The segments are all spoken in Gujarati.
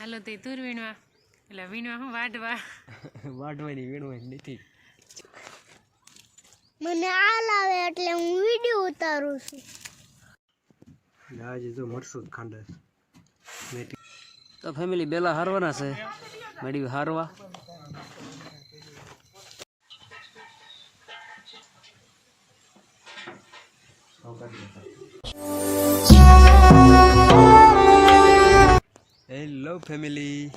હાલો તે તુર વીણવા. એટલે વીણવા હું વાઢવા. વાઢવાની વીણવાની નથી. મને આ લાવે એટલે હું વીડિયો ઉતારું છું. આજે જો મરસું જ ખાંડસ તો ફેમિલી બેલા હારવાના છે. મેડી હારવા. હેલો ફેમિલી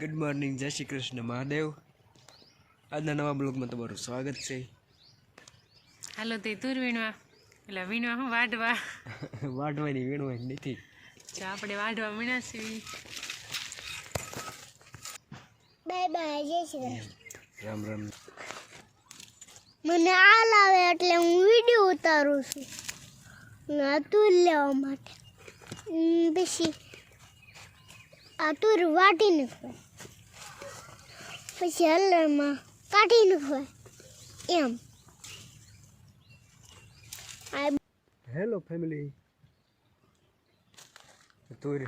ગુડ મોર્નિંગ જય શ્રી કૃષ્ણ મહાદેવ. આજના નવા બ્લોગમાં તમારું સ્વાગત છે. હાલો તે તુર વીણવા. એટલે વીણવા હું વાઢવા. વાઢવાની વીણવાની નથી. જો આપણે વાઢવા વીણાશી બાય બાય જય શ્રી કૃષ્ણ. રામ રામ. મને આ લાવે એટલે હું વીડિયો ઉતારું છું. આ તુર લેવા માટે. પછી આ તુર વાટી નાખવાય પછી હલરમાં કાઢી નાખવાય એમ. હેલો ફેમિલી તુર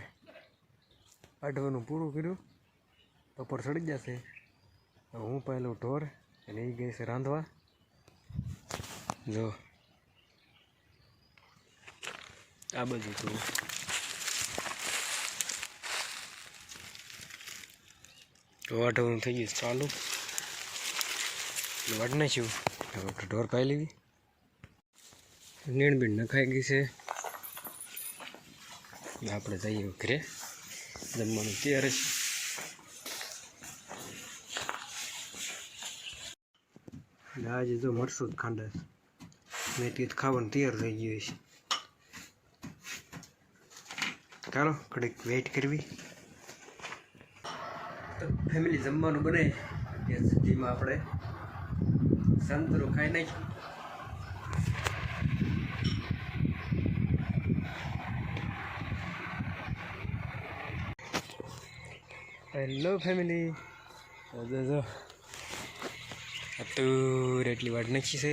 આટવાનું પૂરું કર્યું. બપોર સડી જશે. હું પહેલો ઢોર અને એ ગઈ છે રાંધવા. જો. આ બધું તું તો વાટવાનું થઈ ગયું. ચાલુ. વાટ નાખ્યું. હવે આપણે ઢોર પાઈ લેવી. નીણ બીણ નખાઈ ગઈ છે. આપણે જઈએ ઘરે. જમવાનું તૈયાર છે. આજે જો મરસું જ ખાંડસ મેથી ખાવાનું તૈયાર થઈ ગયું છે. ચાલો કડીક વેઇટ કરવી. તો ફેમિલી જમવાનું બને. ત્યાં સુધીમાં આપણે સંતરો ખાઈ નાખ્યું. હેલો ફેમિલી જો તુર એટલી વાટ નાખી છે.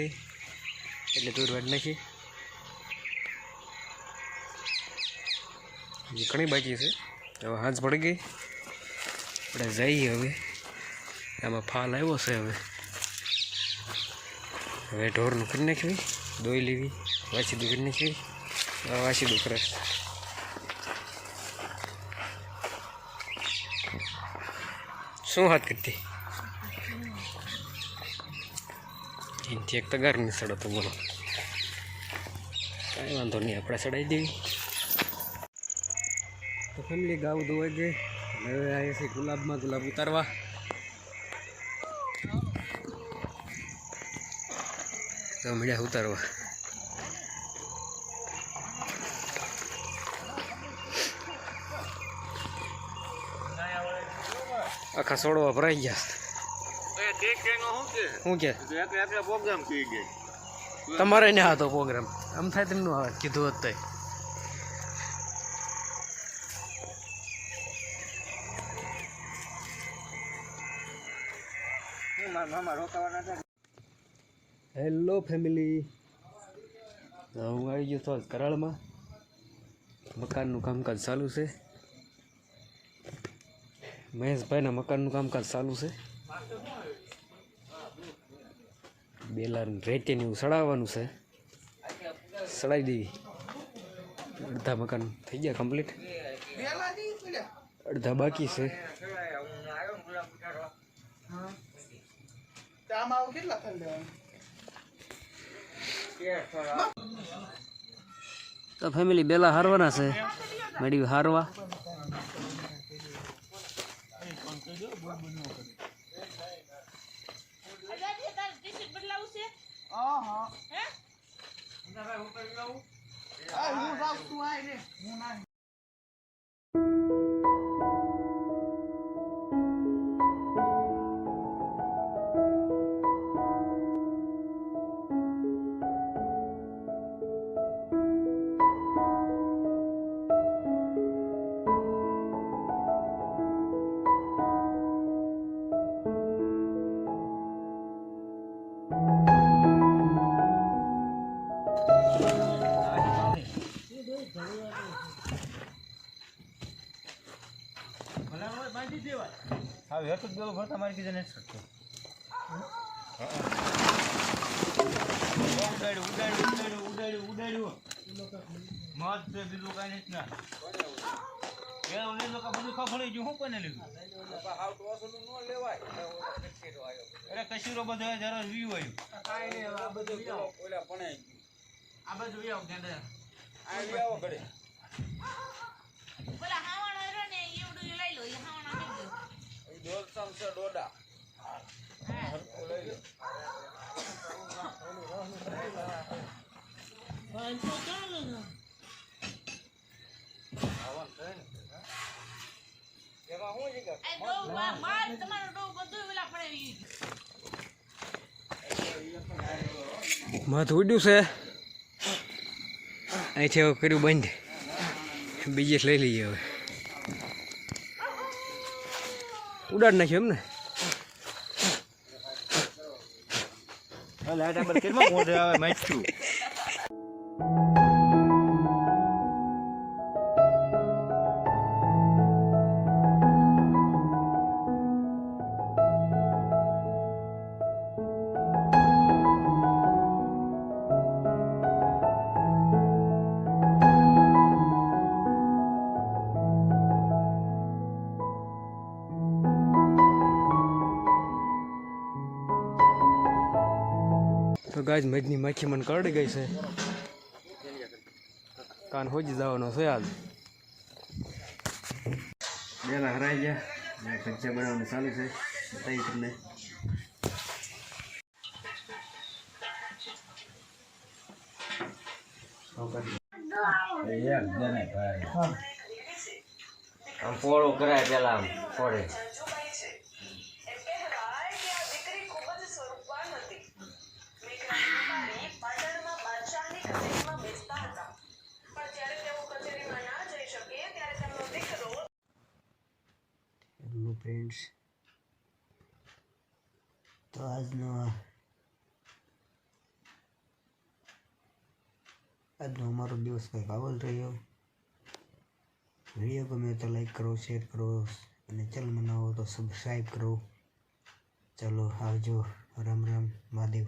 એટલે તુર વાટ નાખી. હજી ઘણી બાકી છે. હવે હાથ પડી ગઈ. આપણે જઈએ હવે. આમાં ફાલ આવ્યો છે હવે. હવે ઢોરનું કરી નાખવી દોઈ લેવી. વાસીદું કરી નાખવી વાસીદું કરે. શું હાથ કરતી? એનથી એક તગાર નહીં સડો તો બોલો. કાંઈ વાંધો નહીં, આપણે ચડાવી દેવી. તો ફેમિલી ગાવ ધોવાઈ ગઈ. અને હવે આવ્યા છે ગુલાબમાં ગુલાબ ઉતારવા. તો મળ્યા ઉતારવા. આખા સોડવા ભરાઈ ગયા. શું કે? તમારે ને હતો પ્રોગ્રામ આમ થાય તેમનું આવે કીધું હોત હેલો ફેમિલી હું આવી ગયો તો કરાળમાં. મકાનનું કામકાજ ચાલુ છે. મહેશભાઈના મકાનનું કામકાજ ચાલુ છે. બેલા રેતી એવું સડાવવાનું છે. સડાવી દેવી અડધા મકાન થઈ ગયા કમ્પ્લીટ. અડધા બાકી છે. તો ફેમિલી બેલા હારવાના છે. મેડી હારવા. હવે હેઠું જ બેલો તમારી મારી કીધે નથી શકતો ઉડાડ્યું ઉડાડ્યું ઉડાડ્યું મત છે બીજું કાંઈ નથી ના. પેલા ઓલી લોકો બધું ખફળી ગયું. શું કોને લીધું અરે કશીરો બધો જરા વ્યૂ આવ્યું આ બધું આવો ગેંડા પેલા હાવણ ને એવડું લઈ લો એ હાવણ આપી દો ડોડા. મધ ઉડ્યું છે. અહીંથી હવે કર્યું બંધ. બીજે લઈ લઈએ હવે. ઉડાડ નાખ્યું એમ ને લાઈટ આબર કેમાં મોઢે ગાજ મજની માખી મને કરડી ગઈ છે. કાન હોજી જવાનો છે આજ બેલા હરાઈ ગયા. ભજીયા બનાવવાનું ચાલુ છે. બતાવી તમને. આમ પોળો કરાય પેલા આમ પોળે હેલો ફ્રેન્ડ્સ તો આજનો આજનો અમારો દિવસ કંઈક આવો જ રહ્યો. વીડિયો ગમે તો લાઈક કરો, શેર કરો અને ચેનલ બનાવો તો સબસ્ક્રાઈબ કરો. ચાલો આવજો. રામ રામ. મહાદેવ.